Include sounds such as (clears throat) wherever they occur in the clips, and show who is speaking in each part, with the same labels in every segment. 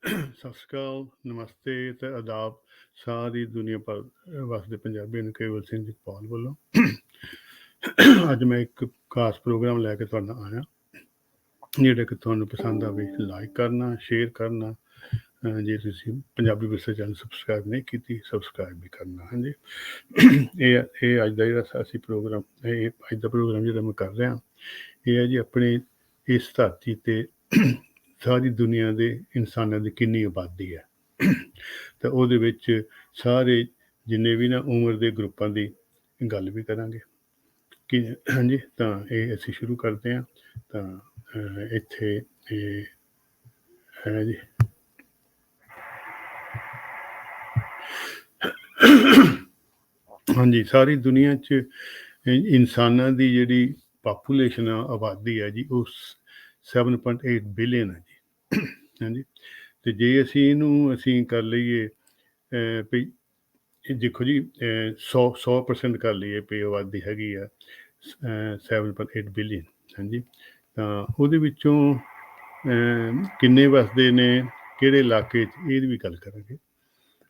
Speaker 1: ਸਤਿ ਸ਼੍ਰੀ ਅਕਾਲ, ਨਮਸਤੇ ਤੇ ਆਦਾਬ ਸਾਰੀ ਦੁਨੀਆ ਪਰ ਵਸਦੇ ਪੰਜਾਬੀ ਨੂੰ ਕੇਵਲ ਸਿੰਘ ਜਗਪਾਲ ਵੱਲੋਂ। ਅੱਜ ਮੈਂ ਇੱਕ ਖਾਸ ਪ੍ਰੋਗਰਾਮ ਲੈ ਕੇ ਤੁਹਾਡਾ ਆਇਆ, ਜਿਹੜਾ ਕਿ ਤੁਹਾਨੂੰ ਪਸੰਦ ਆਵੇ ਲਾਈਕ ਕਰਨਾ ਸ਼ੇਅਰ ਕਰਨਾ ਜੇ ਤੁਸੀਂ ਪੰਜਾਬੀ ਵਿਰਸੇ ਚੈਨਲ ਸਬਸਕ੍ਰਾਈਬ ਨਹੀਂ ਕੀਤੀ ਸਬਸਕ੍ਰਾਈਬ ਵੀ ਕਰਨਾ, ਹਾਂਜੀ। ਇਹ ਇਹ ਅੱਜ ਦਾ ਜਿਹੜਾ ਅਸੀਂ ਪ੍ਰੋਗਰਾਮ, ਇਹ ਅੱਜ ਦਾ ਪ੍ਰੋਗਰਾਮ ਜਿਹੜਾ ਮੈਂ ਕਰ ਰਿਹਾ ਇਹ ਹੈ ਜੀ ਆਪਣੇ ਇਸ ਧਰਤੀ ਤੇ (clears throat) ਸਾਰੀ ਦੁਨੀਆ ਦੇ ਇਨਸਾਨਾਂ ਦੀ ਕਿੰਨੀ ਆਬਾਦੀ ਹੈ। (clears throat) ਤਾਂ ਉਹਦੇ ਵਿੱਚ ਸਾਰੇ ਜਿੰਨੇ ਵੀ ਨਾ ਉਮਰ ਦੇ ਗਰੁੱਪਾਂ ਦੀ ਗੱਲ ਵੀ ਕਰਾਂਗੇ। ਕਿ ਹਾਂਜੀ, ਤਾਂ ਇਹ ਅਸੀਂ ਸ਼ੁਰੂ ਕਰਦੇ ਹਾਂ। ਤਾਂ ਇੱਥੇ ਇਹ ਹੈ ਜੀ। (clears throat) ਹਾਂਜੀ, ਸਾਰੀ ਦੁਨੀਆ 'ਚ ਇਨਸਾਨਾਂ ਦੀ ਜਿਹੜੀ ਪਾਪੂਲੇਸ਼ਨ ਆ ਆਬਾਦੀ ਹੈ ਜੀ ਉਹ 7.8 ਬਿਲੀਅਨ ਹੈ ਜੀ। ਹਾਂਜੀ। ਤੇ ਜੇ ਅਸੀਂ ਇਹਨੂੰ ਅਸੀਂ ਕਰ ਲਈਏ ਵੀ ਦੇਖੋ ਜੀ ਅਹ, 100 100% ਕਰ ਲਈਏ ਵੀ ਆਬਾਦੀ ਹੈਗੀ ਆ ਅਹ, 7.8 ਬਿਲੀਅਨ ਹਾਂਜੀ। ਤਾਂ ਉਹਦੇ ਵਿੱਚੋਂ ਕਿੰਨੇ ਵਸਦੇ ਨੇ ਕਿਹੜੇ ਇਲਾਕੇ 'ਚ ਇਹਦੀ ਵੀ ਗੱਲ ਕਰਾਂਗੇ।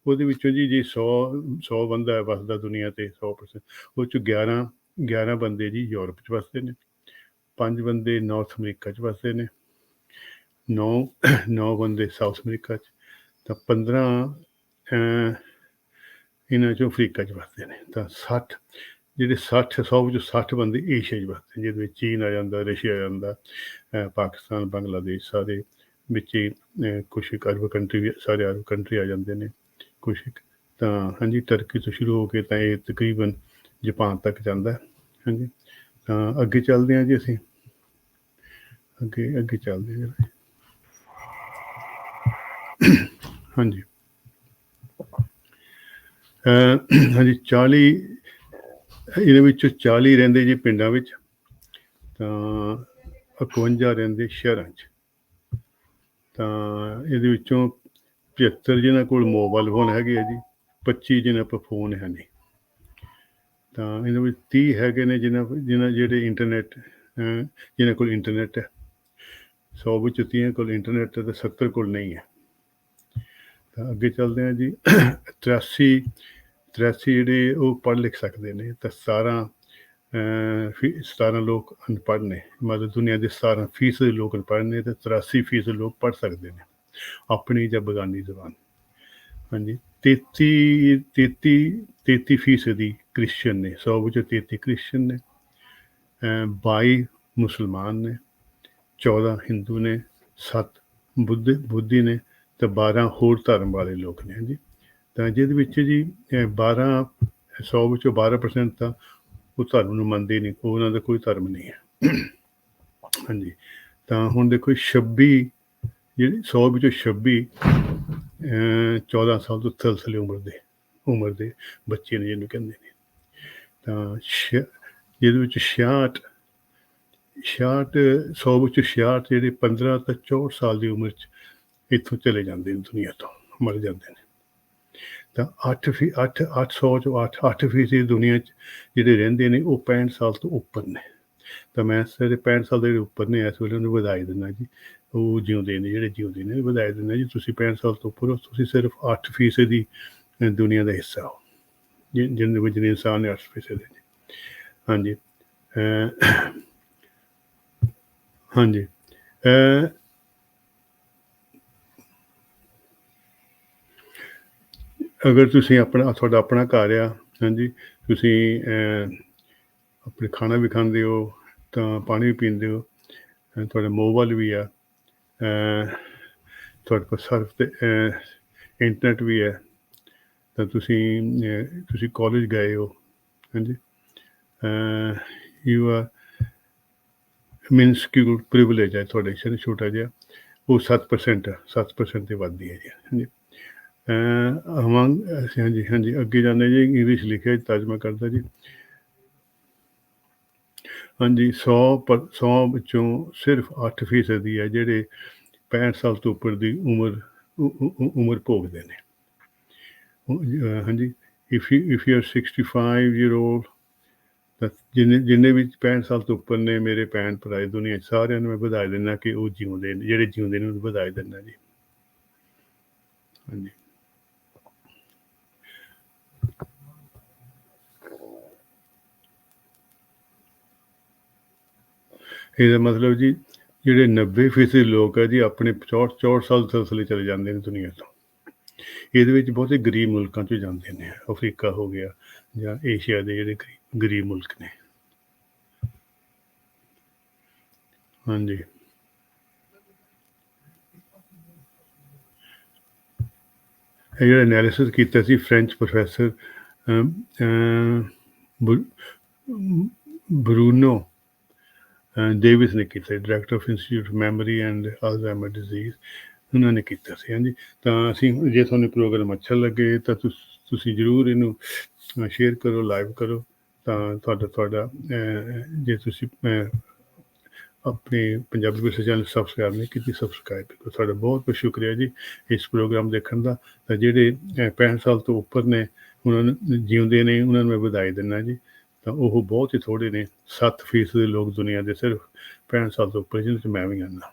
Speaker 1: ਉਹਦੇ ਵਿੱਚੋਂ ਜੀ ਜੇ 100 100 ਬੰਦਾ ਹੈ ਵਸਦਾ ਦੁਨੀਆ ਤੇ 100% ਉਹ ਚ 11 11 ਬੰਦੇ ਜੀ ਯੂਰਪ ਚ ਵਸਦੇ ਨੇ, ਪੰਜ ਬੰਦੇ ਨਾਰਥ ਅਮਰੀਕਾ ਚ ਵਸਦੇ ਨੇ 9 9 ਬੰਦੇ ਸਾਊਥ ਅਮਰੀਕਾ ਚ, ਤਾਂ 15 ਇਹਨਾਂ ਚੋਂ ਅਫਰੀਕਾ ਚ ਵਸਦੇ ਨੇ, ਤਾਂ 60 ਜਿਹੜੇ 60 100 ਵਿੱਚੋਂ 60 ਬੰਦੇ ਏਸ਼ੀਆ ਚ ਵਸਦੇ ਨੇ, ਜਿਹਦੇ ਵਿੱਚ ਚੀਨ ਆ ਜਾਂਦਾ, ਰਸ਼ੀਆ ਆ ਜਾਂਦਾ ਪਾਕਿਸਤਾਨ, ਬੰਗਲਾਦੇਸ਼ ਸਾਰੇ ਵਿੱਚ ਹੀ ਕੁਛ ਕੁ ਅਰਬ ਕੰਟਰੀ ਵੀ, ਸਾਰੇ ਅਰਬ ਕੰਟਰੀ ਆ ਜਾਂਦੇ ਨੇ ਕੁਛ ਕੁ। ਤਾਂ ਹਾਂਜੀ ਟਰਕੀ ਤੋਂ ਸ਼ੁਰੂ ਹੋ ਕੇ ਤਾਂ ਇਹ ਤਕਰੀਬਨ ਜਾਪਾਨ ਤੱਕ ਜਾਂਦਾ ਹਾਂਜੀ। ਤਾਂ ਅੱਗੇ ਚੱਲਦੇ ਹਾਂ ਜੀ ਅਸੀਂ। ਅੱਗੇ ਅੱਗੇ ਚੱਲਦੇ ਹਾਂ ਜੀ। ਹਾਂਜੀ। ਹਾਂਜੀ 40 ਇਹਦੇ ਵਿੱਚੋਂ 40 ਰਹਿੰਦੇ ਜੀ ਪਿੰਡਾਂ ਵਿੱਚ। ਤਾਂ 51 ਰਹਿੰਦੇ ਸ਼ਹਿਰਾਂ 'ਚ। ਤਾਂ ਇਹਦੇ ਵਿੱਚੋਂ 75 ਜਿਹਨਾਂ ਕੋਲ ਮੋਬਾਈਲ ਫੋਨ ਹੈਗੇ ਆ ਜੀ 25 ਜਿਹਨਾਂ ਕੋਲ ਫੋਨ ਹੈ ਨਹੀਂ। ਤਾਂ ਇਹਨਾਂ ਵਿੱਚ 30 ਹੈਗੇ ਨੇ ਜਿਹਨਾਂ ਜਿਹਨਾਂ ਜਿਹੜੇ ਇੰਟਰਨੈਟ ਅਹ, ਜਿਹਨਾਂ ਕੋਲ ਇੰਟਰਨੈਟ ਹੈ। 100 ਵਿੱਚ 30 ਕੋਲ ਇੰਟਰਨੈਟ ਹੈ ਤੇ 70 ਕੋਲ ਨਹੀਂ ਹੈ। ਤਾਂ ਅੱਗੇ ਚੱਲਦੇ ਹਾਂ ਜੀ। 83 83 ਜਿਹੜੇ ਉਹ ਪੜ੍ਹ ਲਿਖ ਸਕਦੇ ਨੇ। ਤਾਂ 17 ਫੀ- 17 ਲੋਕ ਅਨਪੜ੍ਹ ਨੇ। ਮਤਲਬ ਦੁਨੀਆ ਦੇ 17 ਫੀਸਦ ਲੋਕ ਅਨਪੜ੍ਹ ਨੇ ਤੇ 83 ਫੀਸਦ ਲੋਕ ਪੜ੍ਹ ਸਕਦੇ ਨੇ। ਆਪਣੀ ਜਾਂ ਬਗਾਨੀ ਜ਼ਬਾਨ। ਹਾਂਜੀ। 33 33 33 ਫੀਸਦੀ ਕ੍ਰਿਸਚੀਅਨ ਨੇ 100 ਵਿੱਚੋਂ 33 ਕ੍ਰਿਸਚੀਅਨ ਨੇ, ਅਹ 22 ਮੁਸਲਮਾਨ ਨੇ 14 ਹਿੰਦੂ ਨੇ 7 ਬੁੱਧ, ਬੁੱਧੀ ਨੇ ਤੇ 12 ਹੋਰ ਧਰਮ ਵਾਲੇ ਲੋਕ ਨੇ, ਹਾਂਜੀ। ਤਾਂ ਜਿਹਦੇ ਵਿੱਚ ਜੀ, ਅਹ 12 100 ਵਿੱਚੋਂ 12% ਤਾਂ ਉਹ ਧਰਮ ਨੂੰ ਮੰਨਦੇ ਨਹੀਂ ਉਹਨਾਂ ਦਾ ਕੋਈ ਧਰਮ ਨਹੀਂ ਹੈ। ਹਾਂਜੀ, ਤਾਂ ਹੁਣ ਦੇਖੋ 26 ਜਿਹੜੀ 100 ਵਿੱਚੋਂ 26 ਅਹ 14 ਸਾਲ ਤੋਂ ਥਲਥਲੇ ਉਮਰ ਦੇ ਉਮਰ ਦੇ ਬੱਚੇ ਨੇ ਜਿਹਨੂੰ ਕਹਿੰਦੇ ਨੇ। ਤਾਂ ਛ- ਜਿਹਦੇ ਵਿੱਚ 66 66 100 ਵਿੱਚੋਂ 66 ਜਿਹੜੇ 15 ਤੋਂ 64 ਸਾਲ ਦੀ ਉਮਰ ਚ ਇੱਥੋਂ ਚਲੇ ਜਾਂਦੇ ਨੇ ਦੁਨੀਆ ਤੋਂ, ਮਰ ਜਾਂਦੇ ਨੇ। ਤਾਂ 8 ਫੀ 8 800 ਚੋਂ 8 8 ਫੀਸਦੀ ਦੁਨੀਆ ਚ ਜਿਹੜੇ ਰਹਿੰਦੇ ਨੇ ਉਹ 65 ਸਾਲ ਤੋਂ ਉੱਪਰ ਨੇ। ਤਾਂ ਮੈਂ ਸਾਰੇ 65 ਸਾਲ ਦੇ ਜਿਹੜੇ ਉੱਪਰ ਨੇ, ਇਸ ਵੇਲੇ ਉਹਨੂੰ ਵਧਾਈ ਦਿੰਦਾ ਜੀ। ਉਹ ਜਿਉਂਦੇ ਨੇ, ਜਿਹੜੇ ਜਿਉਂਦੇ ਨੇ, ਵਧਾਈ ਦਿੰਦਾ ਜੀ, ਤੁਸੀਂ 65 ਸਾਲ ਤੋਂ ਉੱਪਰ ਹੋ, ਤੁਸੀਂ ਸਿਰਫ 8 ਫੀਸਦੀ ਦੁਨੀਆ ਦਾ ਹਿੱਸਾ ਹੋ ਜਿ- ਜਿਹਦੇ ਵਿੱਚ ਜਿਹੜੇ ਇਨਸਾਨ ਨੇ 8 ਫੀਸਦੀ ਹਾਂਜੀ। ਹਾਂਜੀ। ਅਗਰ ਤੁਸੀਂ ਆਪਣਾ ਤੁਹਾਡਾ ਆਪਣਾ ਘਰ ਆ ਹਾਂਜੀ ਤੁਸੀਂ ਅਹ, ਆਪਣੇ ਖਾਣਾ ਵੀ ਖਾਂਦੇ ਹੋ ਤਾਂ ਪਾਣੀ ਵੀ ਪੀਂਦੇ ਹੋ ਤੁਹਾਡਾ ਮੋਬਾਈਲ ਵੀ ਆ ਤੁਹਾਡੇ ਕੋਲ ਸਰਫ ਤੇ ਇੰਟਰਨੈਟ ਵੀ ਹੈ ਤਾਂ ਤੁਸੀਂ ਤੁਸੀਂ ਕਾਲਜ ਗਏ ਹੋ ਹਾਂਜੀ? ਯੂ ਆਰ ਮਿਨਸਕਿਊਲ ਪ੍ਰਿਵਿਲੇਜ ਹੈ ਤੁਹਾਡੇ ਸ਼ਨ ਛੋਟਾ ਜਿਹਾ। ਉਹ 7% ਹੈ 7% ਤੇ ਵੱਧਦੀ ਹੈ ਜੀ ਹਾਂਜੀ। ਅਹ ਅਸੀਂ ਹਾਂਜੀ ਹਾਂਜੀ ਅੱਗੇ ਜਾਂਦੇ ਜੀ ਇੰਗਲਿਸ਼ ਲਿਖਿਆ ਜੀ, ਤਰਜਮਾ ਕਰਦਾ ਜੀ। ਹਾਂਜੀ 100 ਪਰ 100 ਵਿੱਚੋਂ ਸਿਰਫ 8% ਹੀ ਹੈ ਜਿਹੜੇ 65 ਸਾਲ ਤੋਂ ਉੱਪਰ ਦੀ ਉਮਰ ਉਮਰ ਭੋਗਦੇ ਨੇ। ਹਾਂਜੀ if you if you are 65 year old ਤਾਂ ਜਿੰਨੇ ਜਿੰਨੇ ਵੀ 65 ਸਾਲ ਤੋਂ ਉੱਪਰ ਨੇ ਮੇਰੇ ਭੈਣ ਭਰਾ ਇਸ ਦੁਨੀਆ 'ਚ ਸਾਰਿਆਂ ਨੂੰ ਮੈਂ ਵਧਾਈ ਦਿੰਦਾ ਕਿ ਉਹ ਜਿਉਂਦੇ ਨੇ ਜਿਹੜੇ ਜਿਉਂਦੇ ਨੇ ਉਹਨੂੰ ਵਧਾਈ ਦਿੰਦਾ ਜੀ ਹਾਂਜੀ ਇਹਦਾ ਮਤਲਬ ਜੀ ਜਿਹੜੇ 90% ਲੋਕ ਆ ਜੀ ਆਪਣੇ 64 64 ਸਾਲ ਤੋਂ ਥੱਲੇ ਚਲੇ ਜਾਂਦੇ ਨੇ ਦੁਨੀਆ ਤੋਂ ਇਹਦੇ ਵਿੱਚ ਬਹੁਤੇ ਗਰੀਬ ਮੁਲਕਾਂ 'ਚ ਜਾਂਦੇ ਨੇ, ਅਫਰੀਕਾ ਹੋ ਗਿਆ ਜਾਂ ਏਸ਼ੀਆ ਦੇ ਜਿਹੜੇ ਗਰੀਬ ਮੁਲਕ ਨੇ। ਹਾਂਜੀ। ਇਹ ਜਿਹੜਾ ਐਨਾਲਿਸਿਸ ਕੀਤਾ ਸੀ ਫ੍ਰੈਂਚ ਪ੍ਰੋਫੈਸਰ ਬਰੂਨੋ ਡੇਵਿਸ ਨੇ ਕੀਤਾ director of institute memory and Alzheimer disease ਉਹਨਾਂ ਨੇ ਕੀਤਾ ਸੀ ਹਾਂਜੀ। ਤਾਂ ਅਸੀਂ ਜੇ ਤੁਹਾਨੂੰ ਪ੍ਰੋਗਰਾਮ ਅੱਛਾ ਲੱਗੇ ਤਾਂ ਤੁਸੀਂ ਜਰੂਰ ਇਹਨੂੰ ਸ਼ੇਅਰ ਕਰੋ ਲਾਈਵ ਕਰੋ। ਤਾਂ ਤੁਹਾਡਾ ਤੁਹਾਡਾ ਜੇ ਤੁਸੀਂ ਆਪਣੇ ਪੰਜਾਬੀ ਵਿਰਸੇ ਚੈਨਲ ਸਬਸਕ੍ਰਾਈਬ ਨਹੀਂ ਕੀਤੀ ਸਬਸਕ੍ਰਾਈਬ ਕਰੋ। ਤੁਹਾਡਾ ਬਹੁਤ ਬਹੁਤ ਸ਼ੁਕਰੀਆ ਜੀ ਇਸ ਪ੍ਰੋਗਰਾਮ ਦੇਖਣ ਦਾ। ਤਾਂ ਜਿਹੜੇ ਅਹ, 65 ਸਾਲ ਤੋਂ ਉੱਪਰ ਨੇ ਉਹਨਾਂ ਨੂੰ ਜਿਉਂਦੇ ਨੇ ਉਹਨਾਂ ਨੂੰ ਮੈਂ ਵਧਾਈ ਦਿੰਦਾ ਜੀ। ਤਾਂ ਉਹ ਬਹੁਤ ਹੀ ਥੋੜੇ ਨੇ 7% ਦੇ ਲੋਕ ਦੁਨੀਆ ਦੇ ਸਿਰਫ 65 ਸਾਲ ਤੋਂ ਉੱਪਰ ਜਿਹਨਾਂ ਚ ਮੈਂ ਵੀ ਆਉਂਦਾ।